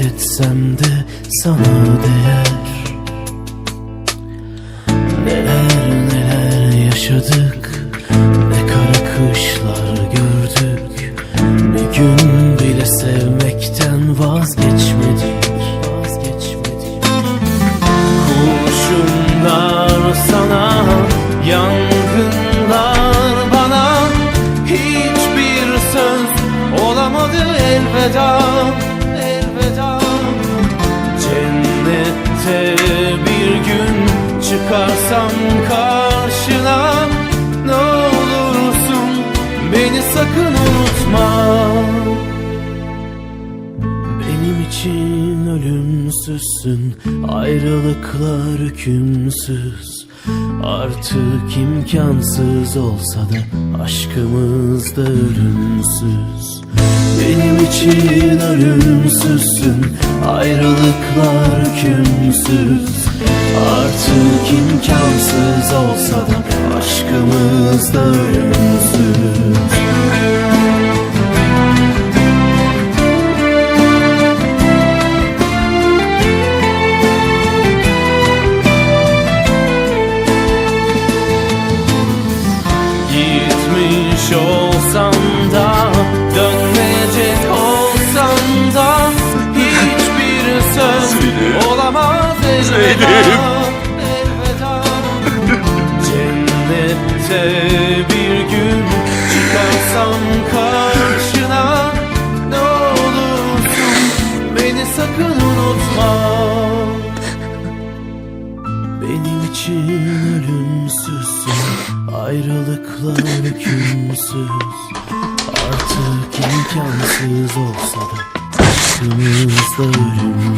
Etsem de sana değer. Neler neler yaşadık Ne kara kışlar gördük. Bir gün bile sevmekten vazgeçmedik Kurşunlar sana Yangınlar bana. Hiçbir söz olamadı Elveda beni sakın unutma. Benim için ölümsüzsün Ayrılıklar hükümsüz. Artık imkansız olsa da Aşkımız da ölümsüz. Benim için ölümsüzsün Ayrılıklar hükümsüz. Artık imkansız olsa da Aşkımız da ölümsüz Elveda Cennette bir gün çıkarsam karşına Ne olursun beni sakın unutma. Benim için ölümsüzsün Ayrılıklar hükümsüz. Artık imkansız olsa da Aşkımız da ölümsüz Benim